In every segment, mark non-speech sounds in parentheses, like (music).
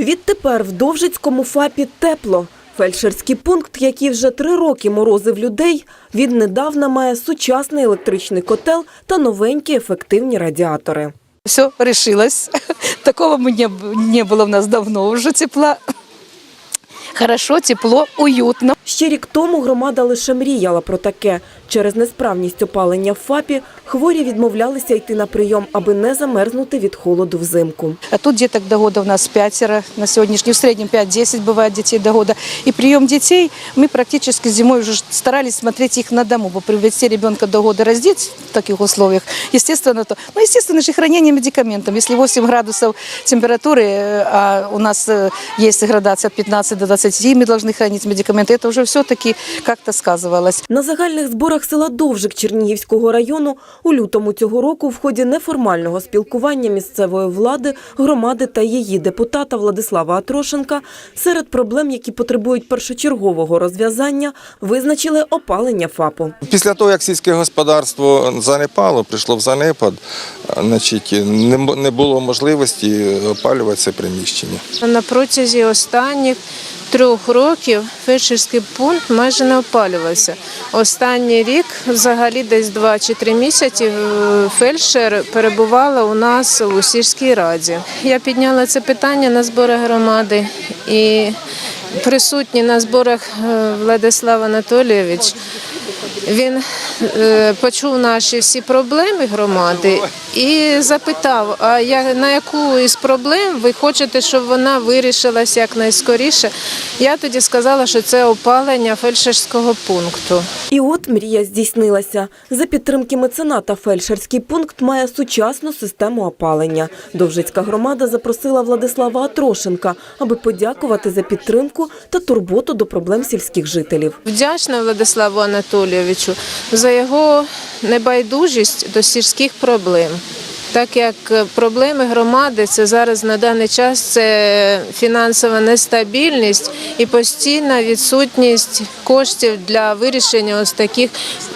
Відтепер в Довжицькому ФАПі тепло. Фельдшерський пункт, який вже три роки морозив людей, віднедавна має сучасний електричний котел та новенькі ефективні радіатори. Все решилось. (laughs) Такого не, было у нас давно уже тепла. Хорошо, тепло, уютно. Ще рік тому громада лише мріяла про таке. Через несправність опалення в ФАПі хворі відмовлялися йти на прийом, аби не замерзнути від холоду взимку. А тут деток до года у нас пятеро, на сегодняшний, в среднем 5-10 бывает детей до года. И прием детей мы практически зимой уже старались смотреть их на дому, бо привести ребенка до года раздеть в таких условиях, естественно, то, ну, естественно же хранение медикаментов. Если 8 градусов температуры, э, а у нас э, есть градация от 15 до 20, мы должны хранить медикаменты, это уже все-таки как-то сказывалось. На загальних зборах села Довжик Чернігівського району у лютому цього року в ході неформального спілкування місцевої влади, громади та її депутата Владислава Атрошенка серед проблем, які потребують першочергового розв'язання, визначили опалення ФАПу. Після того, як сільське господарство занепало, прийшло в занепад, значить, не не було можливості опалювати це приміщення. На протязі останніх трьох років фельдшерський пункт майже не опалювався. Останній рік, взагалі, десь два чи три місяці, е, фельдшер перебувала у нас у сільській раді. Я підняла це питання на зборах громади і присутній на зборах е, Владислав Анатолійович. Він е, почув наші всі проблеми громади і запитав, а я, на яку із проблем ви хочете, щоб вона вирішилась якнайскоріше. Я тоді сказала, що це опалення фельдшерського пункту. І от мрія здійснилася. За підтримки мецената фельдшерський пункт має сучасну систему опалення. Довжицька громада запросила Владислава Атрошенка, аби подякувати за підтримку та турботу до проблем сільських жителів. Вдячна Владиславу Анатолійовичу за його небайдужість до сільських проблем. Так як е, проблеми громади це зараз на даний час це фінансова нестабільність і постійна відсутність коштів для вирішення ось таких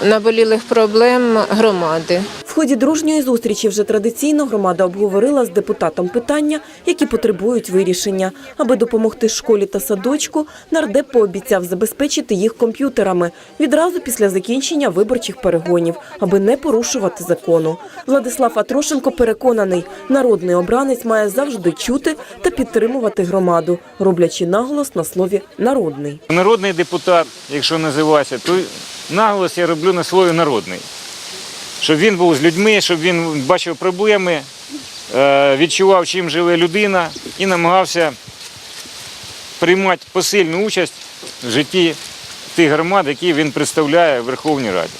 наболілих проблем громади. Ході дружньої зустрічі вже традиційно громада обговорила з депутатом питання, які потребують вирішення. Аби допомогти школі та садочку, нардеп пообіцяв забезпечити їх комп'ютерами відразу після закінчення виборчих перегонів, аби не порушувати закону. Владислав Атрошенко переконаний, народний обранець має завжди чути та підтримувати громаду, роблячи наголос на слові народний. Народний депутат, якщо називається, то наголос я роблю на слові народний. Щоб він був з людьми, щоб він бачив проблеми, е, відчував, чим живе людина і намагався приймати посильну участь в житті тих громад, які він представляє в Верховній Раді.